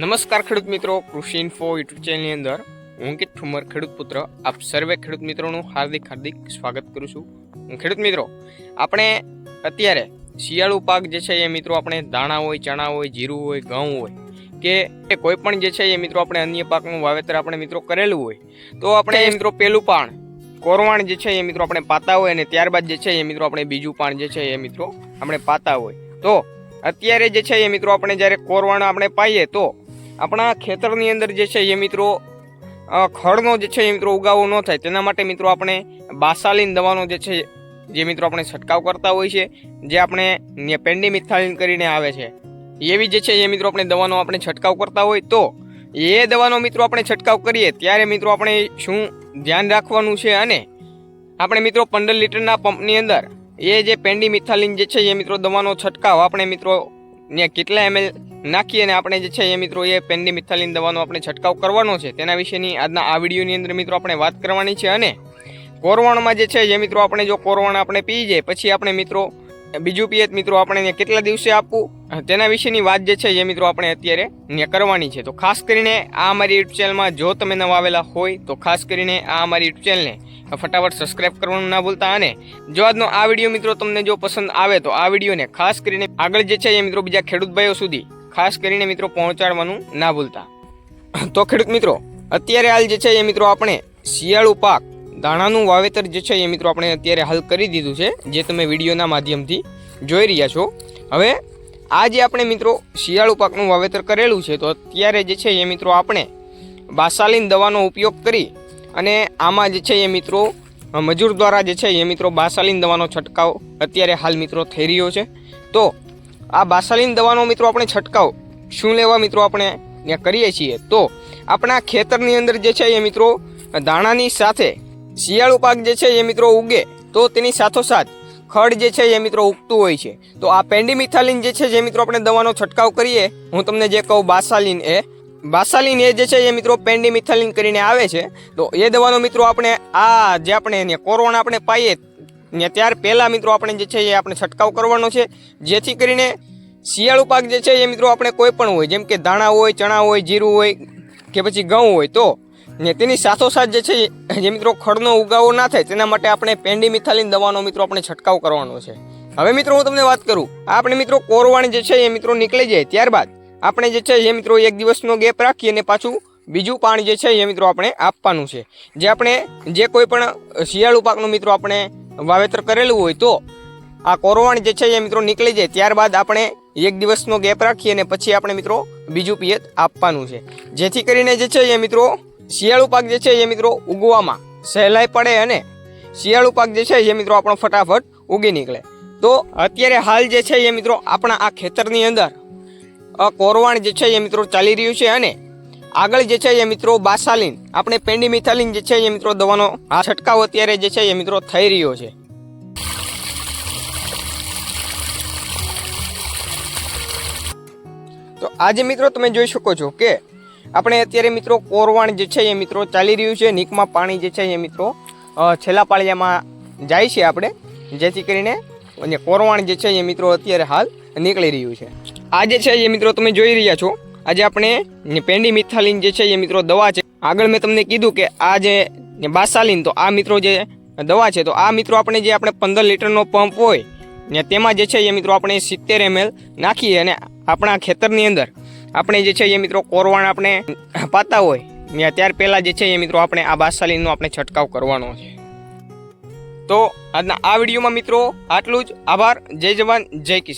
નમસ્કાર ખેડૂત મિત્રો, કૃષિ ઇન્ફો યુટ્યુબ ચેનલની અંદર હું અંકિત ઠુમર, ખેડૂત પુત્ર, આપ સર્વે ખેડૂત મિત્રોનું હાર્દિક હાર્દિક સ્વાગત કરું છું. હું ખેડૂત મિત્રો, આપણે અત્યારે શિયાળુ પાક જે છે એ મિત્રો આપણે દાણા હોય, ચણા હોય, જીરું હોય, ઘઉં હોય કે એ કોઈ પણ જે છે એ મિત્રો આપણે અન્ય પાકનું વાવેતર આપણે મિત્રો કરેલું હોય, તો આપણે મિત્રો પેલું પાણ કોરવાણ જે છે એ મિત્રો આપણે પાતા હોય અને ત્યારબાદ જે છે એ મિત્રો આપણે બીજું પાણ જે છે એ મિત્રો આપણે પાતા હોય. તો અત્યારે જે છે એ મિત્રો આપણે જ્યારે કોરવાણ આપણે પાઈએ તો આપણા ખેતરની અંદર જે છે એ મિત્રો ખડનો જે છે એ મિત્રો ઉગાવો ન થાય. તેના માટે મિત્રો આપણે બાસાલીન દવાનો જે છે જે મિત્રો આપણે છંટકાવ કરતા હોય છે, જે આપણે પેન્ડીમિથાલિન કરીને આવે છે. એવી જે છે એ મિત્રો આપણે દવાનો આપણે છંટકાવ કરતા હોય તો, એ દવાનો મિત્રો આપણે છંટકાવ કરીએ ત્યારે મિત્રો આપણે શું ધ્યાન રાખવાનું છે અને આપણે મિત્રો પંદર લીટરના પંપની અંદર એ જે પેન્ડીમિથાલિન જે છે એ મિત્રો દવાનો છંટકાવ આપણે મિત્રો ને કેટલા એમએલ નાખી અને આપણે જે છે એ મિત્રો એ પેનની મિથાલિન દવાનો આપણે છંટકાવ કરવાનો છે. તેના વિશેની આજના આ વિડીયોની અંદર મિત્રો આપણે વાત કરવાની છે અને કોરવણમાં જે છે એ મિત્રો આપણે જો કોરવણ આપણે પી જાય પછી આપણે મિત્રો બીજું પિયત મિત્રો આપણે કેટલા દિવસે આપવું? તેના વિશેની વાત જે છે એ મિત્રો આપણે અત્યારે કરવાની છે. તો ખાસ કરીને આ અમારી યુટ્યુબ ચેનલમાં જો તમે નવા આવેલા હોય તો ખાસ કરીને આ અમારી યુટ્યુબ ચેનલને ફટાફટ સબસ્ક્રાઇબ કરવાનું ના ભૂલતા અને જો આજનો આ વીડિયો મિત્રો તમને જો પસંદ આવે તો આ વિડીયોને ખાસ કરીને આગળ જે છે એ મિત્રો બીજા ખેડૂત ભાઈઓ સુધી ખાસ કરીને મિત્રો પહોંચાડવાનું ના ભૂલતા. તો ખેડૂત મિત્રો, અત્યારે હાલ જે છે એ મિત્રો આપણે શિયાળુ પાક, દાણાનું વાવેતર જે છે એ મિત્રો આપણે અત્યારે હાલ કરી દીધું છે, જે તમે વિડીયોના માધ્યમથી જોઈ રહ્યા છો. હવે આ જે આપણે મિત્રો શિયાળુ પાકનું વાવેતર કરેલું છે, તો અત્યારે જે છે એ મિત્રો આપણે બાસાલીન દવાનો ઉપયોગ કરી અને આમાં જે છે એ મિત્રો, મજૂર દ્વારા જે છે એ મિત્રો બાસાલીન દવાનો છંટકાવ અત્યારે હાલ મિત્રો થઈ રહ્યો છે. તો આ બાસાલીન દવાનો મિત્રો આપણે છંટકાવ. શું લેવા મિત્રો આપણે ત્યાં કરીએ છીએ? તો આપણા ખેતરની અંદર જે છે એ મિત્રો દાણાની સાથે શિયાળુ પાક જે છે એ મિત્રો ઉગે, તો તેની સાથોસાથ ખડ જે છે એ મિત્રો ઉગતું હોય છે. તો આ પેન્ડીમિથાલિન જે છે જે મિત્રો આપણે દવાનો છંટકાવ કરીએ. હું તમને જે કહું બાસાલિન એ. બાસાલિન એ જે છે એ મિત્રો પેન્ડીમિથાલિન કરીને આવે છે. તો એ દવાનો મિત્રો આપણે આ જે આપણે કોરોના આપણે પાઈએ ને ત્યાર પહેલાં મિત્રો આપણે જે છે એ આપણે છંટકાવ કરવાનો છે. જેથી કરીને શિયાળુ પાક જે છે એ મિત્રો આપણે કોઈ પણ હોય, જેમ કે ધાણા હોય, ચણા હોય, જીરું હોય કે પછી ઘઉં હોય, તો ને તેની સાથોસાથ જે છે જે મિત્રો ખડનો ઉગાવો ના થાય તેના માટે આપણે પેન્ડીમિથાલિન દવાનો મિત્રો આપણે છંટકાવ કરવાનો છે. હવે મિત્રો હું તમને વાત કરું, આપણે મિત્રો કોરવાણ જે છે એ મિત્રો નીકળી જાય ત્યારબાદ આપણે જે છે એ મિત્રો એક દિવસનો ગેપ રાખી અને પાછું બીજું પાણી જે છે એ મિત્રો આપણે આપવાનું છે. જે આપણે જે કોઈ પણ શિયાળુ પાકનું મિત્રો આપણે વાવેતર કરેલું હોય તો આ કોરવાણ જે છે એ મિત્રો નીકળી જાય. ત્યારબાદ આપણે એક દિવસનો ગેપ રાખી અને પછી આપણે મિત્રો બીજું પિયત આપવાનું છે. જેથી કરીને જે છે એ મિત્રો શિયાળુ પાક જે છે એ મિત્રો ઉગવામાં સહેલાઈ પડે અને શિયાળુ પાક જે છે એ મિત્રો આપણો ફટાફટ ઉગી નીકળે. તો અત્યારે હાલ જે છે એ મિત્રો આપણા આ ખેતરની અંદર કોરવાણ જે છે એ મિત્રો ચાલી રહ્યું છે અને આગળ જે છે એ મિત્રો બાસાલીન. આપણે પેન્ડીમિથાલિન જે છે એ મિત્રો દવાનો આ છંટકાવ અત્યારે જે છે એ મિત્રો થઈ રહ્યો છે. તો આજે મિત્રો તમે જોઈ શકો છો કે આપણે અત્યારે મિત્રો કોરવાણ જે છે એ મિત્રો ચાલી રહ્યું છે. નીકમાં પાણી જે છે એ મિત્રો છેલ્લા પાળિયામાં જાય છે આપણે. જેથી કરીને અને કોરવાણ જે છે એ મિત્રો અત્યારે હાલ નીકળી રહ્યું છે. આ જે છે એ મિત્રો તમે જોઈ રહ્યા છો. આજે આપણે પેન્ડી મિથાલિન જે છે એ મિત્રો દવા છે. આગળ મેં તમને કીધું કે આ જે બાસાલિન, તો આ મિત્રો જે દવા છે, તો આ મિત્રો આપણે જે આપણે પંદર લીટરનો પંપ હોય ને તેમાં જે છે એ મિત્રો આપણે સિત્તેર એમએલ નાખીએ અને આપણા ખેતરની અંદર આપણે જે છે એ મિત્રો કોરવાણ આપણે પાતા હોય ને ત્યાર પહેલાં જે છે એ મિત્રો આપણે આ બાસાલિનનો આપણે છંટકાવ કરવાનો છે. તો આજના આ વિડીયોમાં મિત્રો આટલું જ. આભાર. જય જવાન. જય કિસાન.